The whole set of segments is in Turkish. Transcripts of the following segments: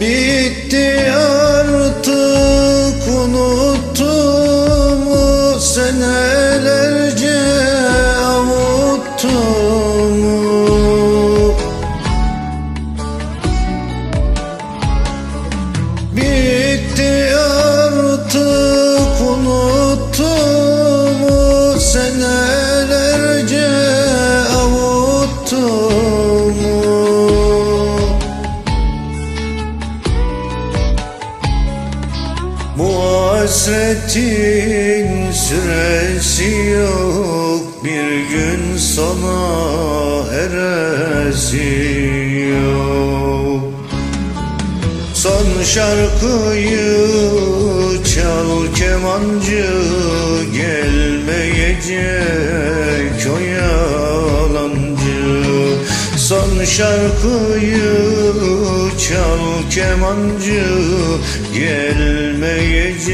Bitti artık unuttum senelerce avuttum hasretin süresi yok. Bir gün sona eresi yok. Son şarkıyı çal kemancı. Gelmeyecek o yalancı Son şarkıyı çal kemancı. Gelmeyecek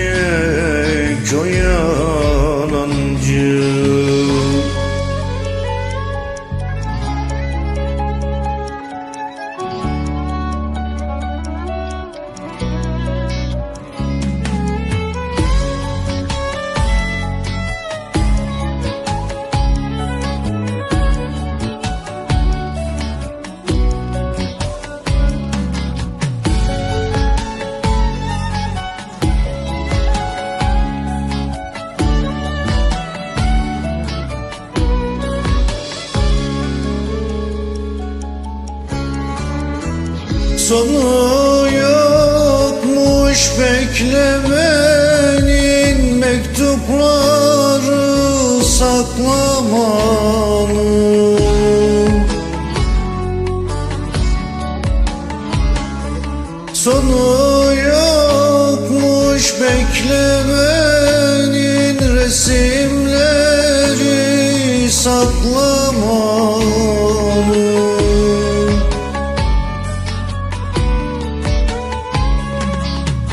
o yalancı Sonu yokmuş beklemenin mektupları saklamanın. Sonu yokmuş beklemenin resimleri saklamanın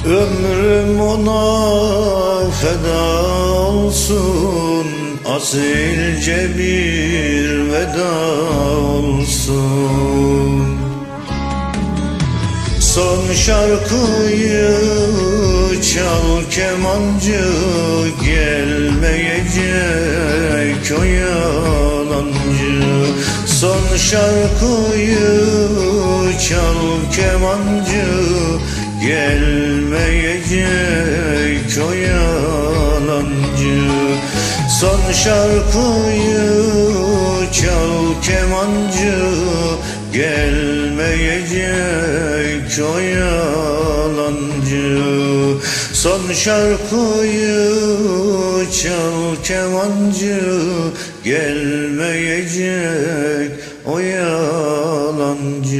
Ömrüm ona feda olsun Asilce bir veda olsun. Son şarkıyı çal kemancı Gelmeyecek o yalancı. Son şarkıyı çal kemancı Gelmeyecek o yalancı. Son şarkıyı çal kemancı. Gelmeyecek o yalancı. Son şarkıyı çal kemancı. Gelmeyecek o yalancı